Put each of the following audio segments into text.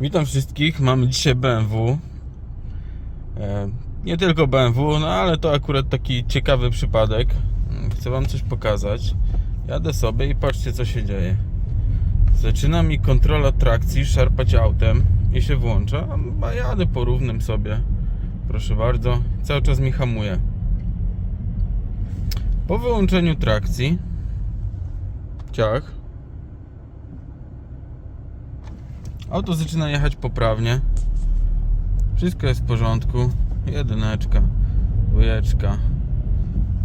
Witam wszystkich. Mamy dzisiaj BMW. E, Nie tylko BMW, no ale to akurat taki ciekawy przypadek. Mm, Chcę Wam coś pokazać. Jadę sobie i patrzcie, co się dzieje. Zaczyna mi kontrola trakcji szarpać autem i się włącza, a jadę po równym sobie. Proszę bardzo, cały czas mi hamuje. Po wyłączeniu trakcji, ciach, Auto zaczyna jechać poprawnie. Wszystko jest w porządku. Jedyneczka, dwójeczka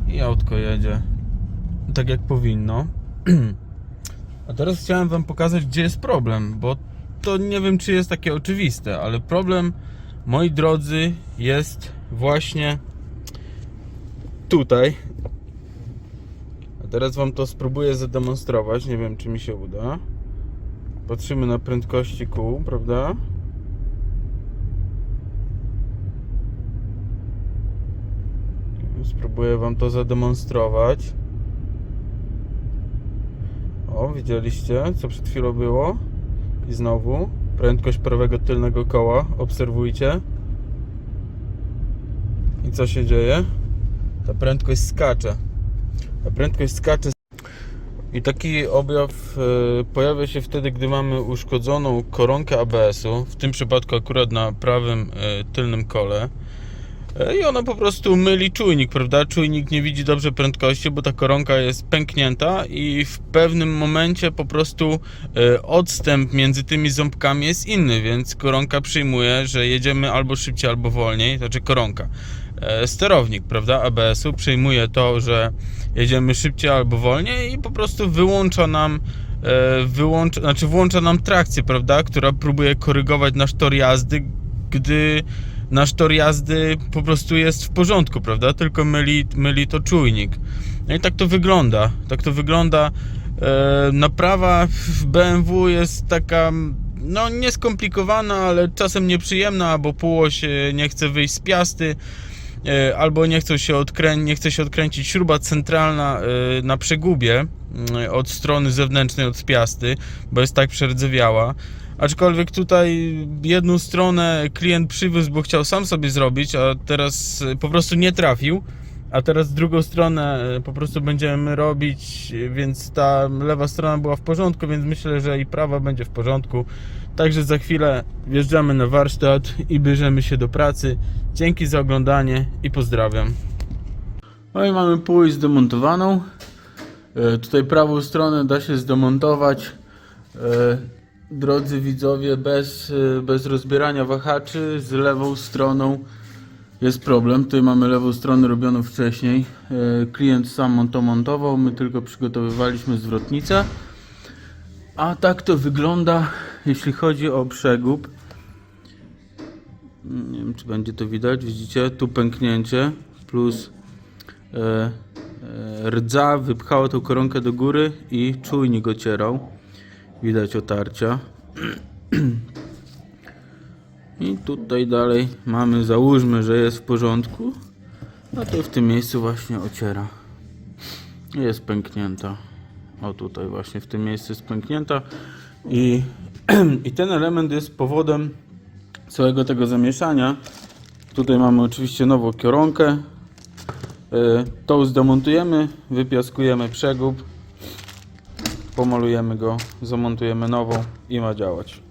i autko jedzie tak jak powinno. A teraz chciałem Wam pokazać, gdzie jest problem, bo to nie wiem, czy jest takie oczywiste, ale problem, moi drodzy, jest właśnie tutaj. A teraz Wam to spróbuję zademonstrować. Nie wiem, czy mi się uda. Patrzymy na prędkości kół, prawda? Spróbuję Wam to zademonstrować. O, widzieliście, co przed chwilą było? I znowu prędkość prawego tylnego koła. Obserwujcie. I co się dzieje? Ta prędkość skacze. Ta prędkość skacze i taki objaw e, pojawia się wtedy, gdy mamy uszkodzoną koronkę ABS-u, w tym przypadku akurat na prawym e, tylnym kole. E, I ona po prostu myli czujnik, prawda? Czujnik nie widzi dobrze prędkości, bo ta koronka jest pęknięta i w pewnym momencie po prostu odstęp między tymi ząbkami jest inny, więc koronka przyjmuje, że jedziemy albo szybciej, albo wolniej, znaczy koronka. E, Sterownik, prawda, ABS-u przyjmuje to, że jedziemy szybciej albo wolniej i po prostu wyłącza nam e, wyłącza, znaczy włącza nam trakcję, prawda, która próbuje korygować nasz tor jazdy, gdy nasz tor jazdy po prostu jest w porządku, prawda? Tylko myli, myli to czujnik. No i tak to wygląda. Tak to wygląda. E, naprawa w BMW jest taka no nieskomplikowana, ale czasem nieprzyjemna, bo półoś e, nie chce wyjść z piasty albo nie chce się, odkrę... nie chce się odkręcić śruba centralna e, na przegubie e, od strony zewnętrznej od piasty, bo jest tak przerdzewiała. Aczkolwiek tutaj jedną stronę klient przywiózł, bo chciał sam sobie zrobić, a teraz e, po prostu nie trafił. A teraz drugą stronę e, po prostu będziemy robić, e, więc ta lewa strona była w porządku, więc myślę, że i prawa będzie w porządku. Także za chwilę wjeżdżamy na warsztat i bierzemy się do pracy. Dzięki za oglądanie i pozdrawiam. No i mamy pół zdemontowaną. E, Tutaj prawą stronę da się zdemontować. E, Drodzy widzowie, bez, e, bez rozbierania wahaczy, z lewą stroną jest problem. Tutaj mamy lewą stronę robioną wcześniej. Klient sam to montował, my tylko przygotowywaliśmy zwrotnicę. A tak to wygląda, jeśli chodzi o przegub. Nie wiem, czy będzie to widać. Widzicie, tu pęknięcie plus e, e, rdza wypchało tą koronkę do góry i czujnik ocierał. Widać otarcia. I tutaj dalej mamy, załóżmy, że jest w porządku. A to w tym miejscu właśnie ociera. Jest pęknięta. O tutaj właśnie w tym miejscu jest pęknięta. I, I ten element jest powodem całego tego zamieszania. Tutaj mamy oczywiście nową kieronkę. E, Tą zdemontujemy, wypiaskujemy przegub, pomalujemy go, zamontujemy nową i ma działać.